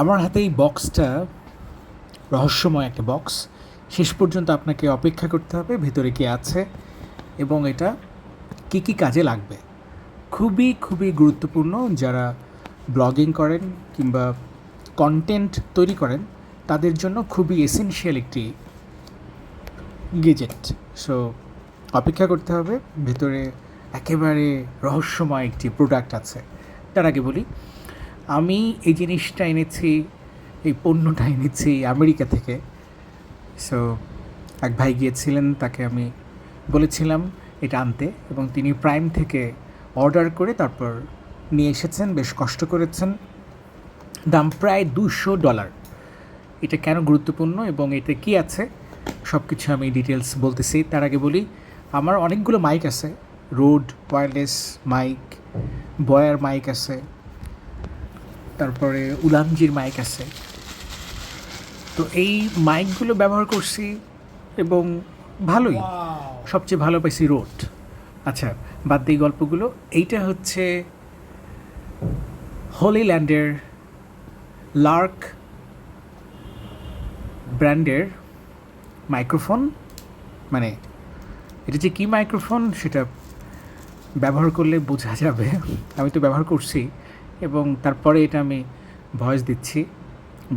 আমার হাতে এই বক্সটা রহস্যময় একটা বক্স শেষ পর্যন্ত আপনাকে অপেক্ষা করতে হবে, ভেতরে কি আছে এবং এটা কী কী কাজে লাগবে। খুবই খুবই গুরুত্বপূর্ণ যারা ব্লগিং করেন কিংবা কন্টেন্ট তৈরি করেন, তাদের জন্য খুবই এসেনশিয়াল একটি গেজেট সো অপেক্ষা করতে হবে, ভেতরে একেবারে রহস্যময় একটি প্রোডাক্ট আছে। তার আগে বলি আমি এই জিনিসটা এনেছি, এই পণ্যটা এনেছি আমেরিকা থেকে। সো এক ভাই গিয়েছিলেন, তাকে আমি বলেছিলাম এটা আনতে এবং তিনি প্রাইম থেকে অর্ডার করে তারপর নিয়ে এসেছেন, বেশ কষ্ট করেছেন। দাম প্রায় দুশো ডলার। এটা কেন গুরুত্বপূর্ণ এবং এতে কি আছে সব কিছু আমি ডিটেলস বলতেছি। তার আগে বলি, আমার অনেকগুলো মাইক আছে, Rode wireless mic, Boya mic আছে তারপরে উলানজির মাইক আছে। তো এই মাইকগুলো ব্যবহার করছি এবং ভালোই। সবচেয়ে ভালো পাইছি রোড। আচ্ছা বাদ দিয়ে গল্পগুলো। এইটা হচ্ছে হোলি ল্যান্ডের লার্ক ব্র্যান্ডের মাইক্রোফোন মানে এটা যে কী মাইক্রোফোন সেটা ব্যবহার করলে বোঝা যাবে। আমি তো ব্যবহার করছি। এবং তারপরে এটা আমি ভয়েস দিচ্ছি।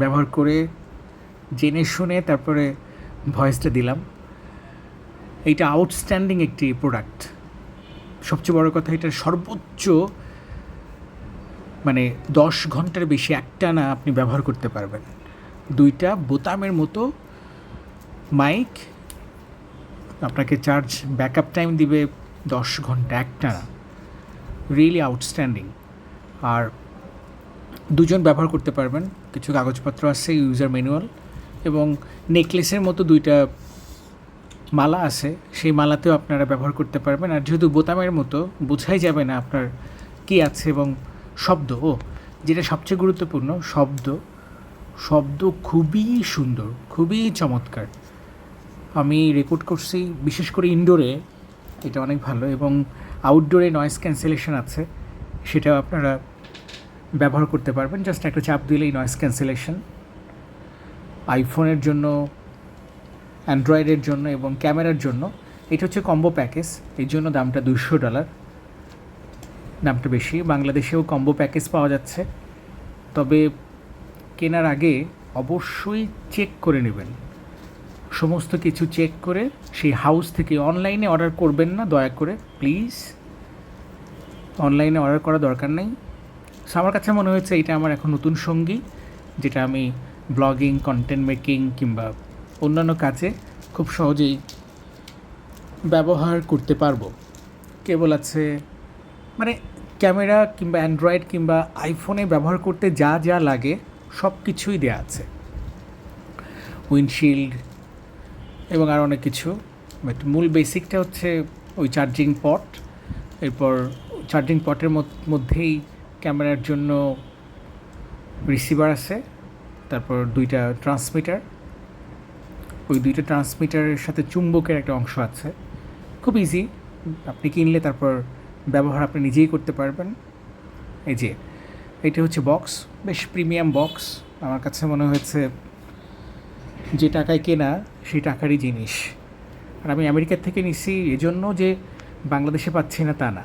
ব্যবহার করে জেনে শুনে তারপরে ভয়েসটা দিলাম। এইটা আউটস্ট্যান্ডিং একটি প্রোডাক্ট সবচেয়ে বড় কথা এটা সর্বোচ্চ মানে দশ ঘণ্টার বেশি একটানা আপনি ব্যবহার করতে পারবেন। দুইটা বোতামের মতো মাইক আপনাকে চার্জ ব্যাকআপ টাইম দিবে দশ ঘণ্টা একটানা রিয়েলি আউটস্ট্যান্ডিং আর দুজন ব্যবহার করতে পারবেন। কিছু কাগজপত্র আছে ইউজার ম্যানুয়াল এবং নেকলেসের মতো দুইটা মালা আছে। সেই মালাতেও আপনারা ব্যবহার করতে পারবেন। আর যেহেতু বোতামের মতো, বোঝাই যাবে না আপনার কী আছে এবং শব্দ। ও, যেটা সবচেয়ে গুরুত্বপূর্ণ, শব্দ। শব্দ খুবই সুন্দর, খুবই চমৎকার। আমি রেকর্ড করছি, বিশেষ করে ইনডোরে এটা অনেক ভালো এবং আউটডোরে নয়েজ ক্যান্সেলেশন আছে। সেটাও আপনারা ব্যবহার করতে পারবেন। জাস্ট একটা চাপ দিলেই নয়েস ক্যান্সেলেশন আইফোনের জন্য অ্যান্ড্রয়েডের জন্য এবং ক্যামেরার জন্য, এটা হচ্ছে কম্বো প্যাকেজ এই জন্য দামটা দুশো ডলার দামটা বেশি। বাংলাদেশেও কম্বো প্যাকেজ পাওয়া যাচ্ছে। তবে কেনার আগে অবশ্যই চেক করে নেবেন। সমস্ত কিছু চেক করে সেই হাউস থেকে অনলাইনে অর্ডার করবেন না, দয়া করে। প্লিজ অনলাইনে অর্ডার করা দরকার নেই। সো আমার কাছে মনে হয়েছে এটা আমার এখন নতুন সঙ্গী, যেটা আমি ব্লগিং কন্টেন্ট মেকিং কিংবা অন্যান্য কাজে খুব সহজেই ব্যবহার করতে পারব। কেবল আছে মানে ক্যামেরা কিংবা অ্যান্ড্রয়েড কিংবা আইফোনে ব্যবহার করতে যা যা লাগে সব কিছুই দেওয়া আছে। উইন্ডশিল্ড এবং আর অনেক কিছু। বাট মূল বেসিকটা হচ্ছে ওই চার্জিং পট। এরপর চার্জিং পটের মধ্যেই ক্যামেরার জন্য রিসিভার আছে, তারপর দুইটা ট্রান্সমিটার ওই দুইটা ট্রান্সমিটারের সাথে চুম্বকের একটা অংশ আছে। খুব ইজি আপনি কিনলে তারপর ব্যবহার আপনি নিজেই করতে পারবেন। এই যে, এটা হচ্ছে বক্স বেশ প্রিমিয়াম বক্স আমার কাছে মনে হয়েছে যে টাকায় কেনা, সেই টাকারই জিনিস। আর আমি আমেরিকার থেকে নিচ্ছি এজন্য যে বাংলাদেশে পাচ্ছি না তা না।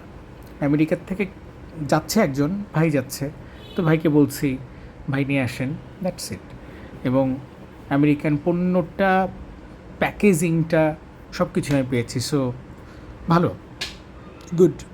আমেরিকার থেকে যাচ্ছে একজন, ভাই যাচ্ছে। তো ভাইকে বলছি, ভাই নিয়ে আসেন। দ্যাটস ইট এবং আমেরিকান পণ্যটা, প্যাকেজিংটা সব কিছু আমি পেয়েছি। সো ভালো। গুড